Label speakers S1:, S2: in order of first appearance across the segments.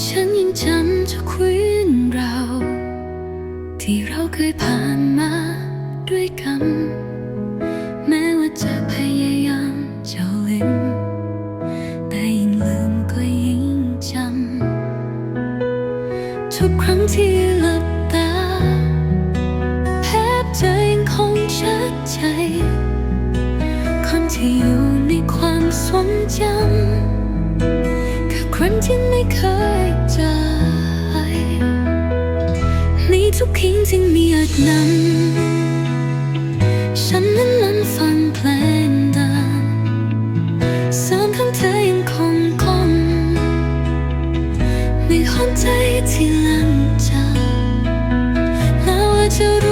S1: ฉันยังจำทุกคืนเรา ที่เราเคยผ่านมาด้วยกัน แม้ว่าจะพยายามจะลืมแต่ยิ่งลืมก็ยิ่งจำทุกครั้งที่หลับตาแทบจะยังคงชัดใจคนที่อยู่ในความทรงจำ ที่ไม่เคยเจอในทุกคืนที่มีอาจนั้น ฉันนั้นนั้นฟังเพลงดังเสียงของเธอยังคงคงมีหัวใจที่ลันจางแล้วว่าจะรู้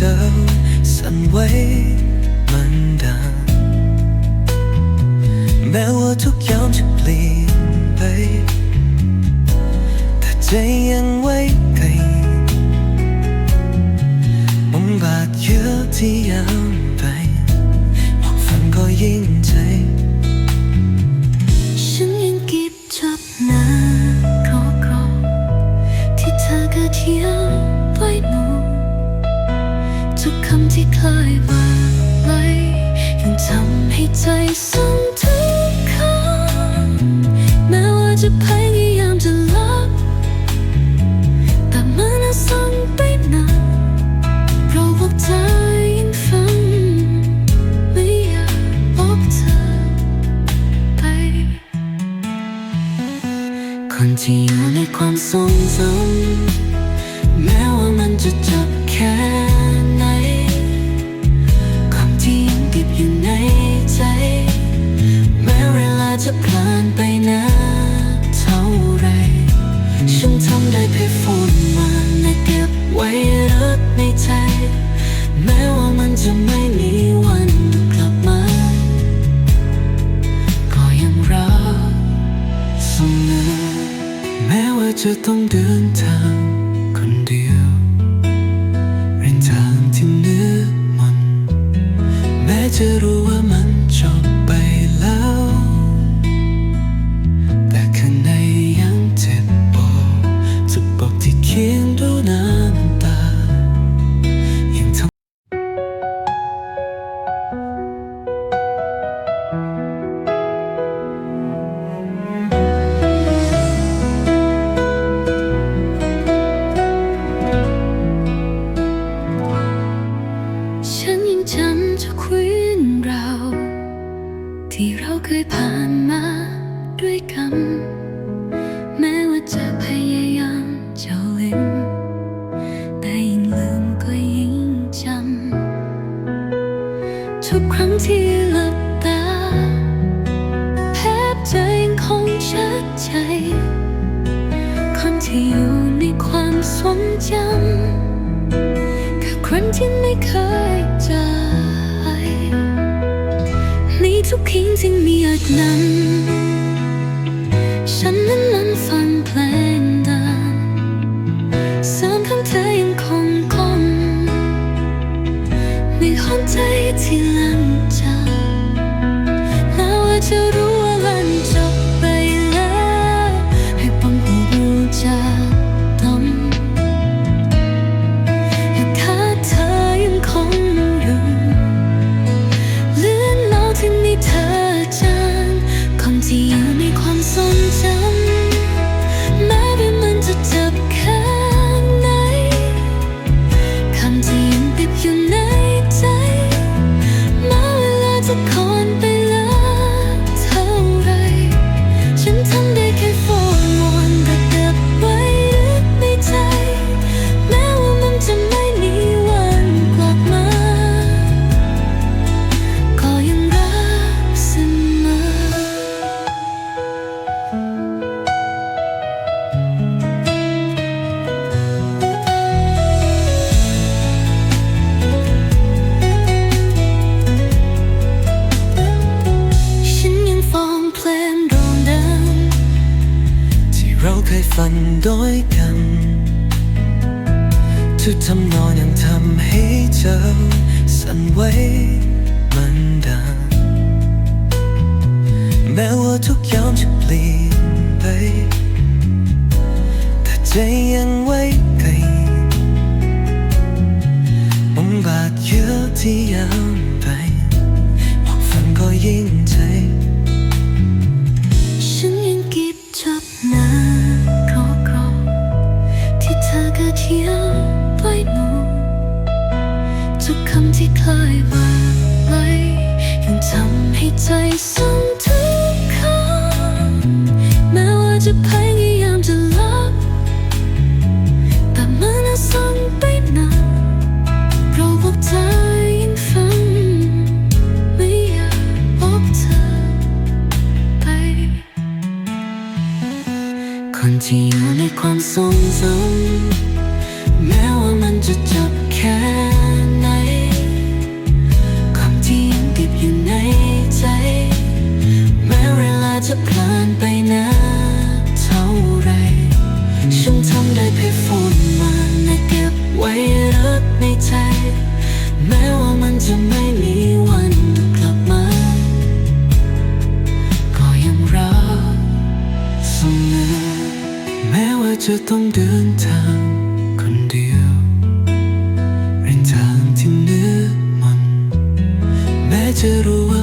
S1: ให้เจ้าสั่น
S2: ไหวเหมันดังแม้ว่าทุกอย่างจะเปลี่ยนไปแต่ใจยังไว้ไกลมุมบาดเยอะที่ยาวไปบอกฝันก็ยิ่ง
S1: ทุกคำที่เคยบอกไว้ยังทำให้ใจสั่นทุกคำแม้ว่าจะพยายามจะลับแต่มันสั่นไปนานเพราะว่าใจยังฟังไม่อยากพบเธอไป คนที่อยู่ในความทรงจำ ต้องเดิ
S2: นทางคนเดียวเส้นทางที่เนือมันแม้จะรู้
S1: ฉันยังจำทุกคืนเรา ที่เราเคยผ่านมาด้วยกัน แม้ว่าจะพยายามจะลืมแต่ยิ่งลืมก็ยิ่งจำทุกครั้งที่หลับตาแทบจยังคงชัดใจคนที่อยู่ในความทรงจำ ที่ไม่เคยเจอในทุกคืนที่มีอาจนั้น ฉันนั้นนั้นฟังเพลงดังเสียงของเธอยังคงคงมีหัวใจที่ลันจางแล้วว่าจะรู้ เธอสั่น
S3: ไหวมันดังแม้ว่าทุกยามจะเปลี่ยนไป แต่ใจยังไว้ไกลบ
S1: งบาดเยอะที่ยังไปหมอกฝันก็ยิ่งใจุกคำที่คลายมาไหลยังทำให้ใจสั่นเธอ to the world.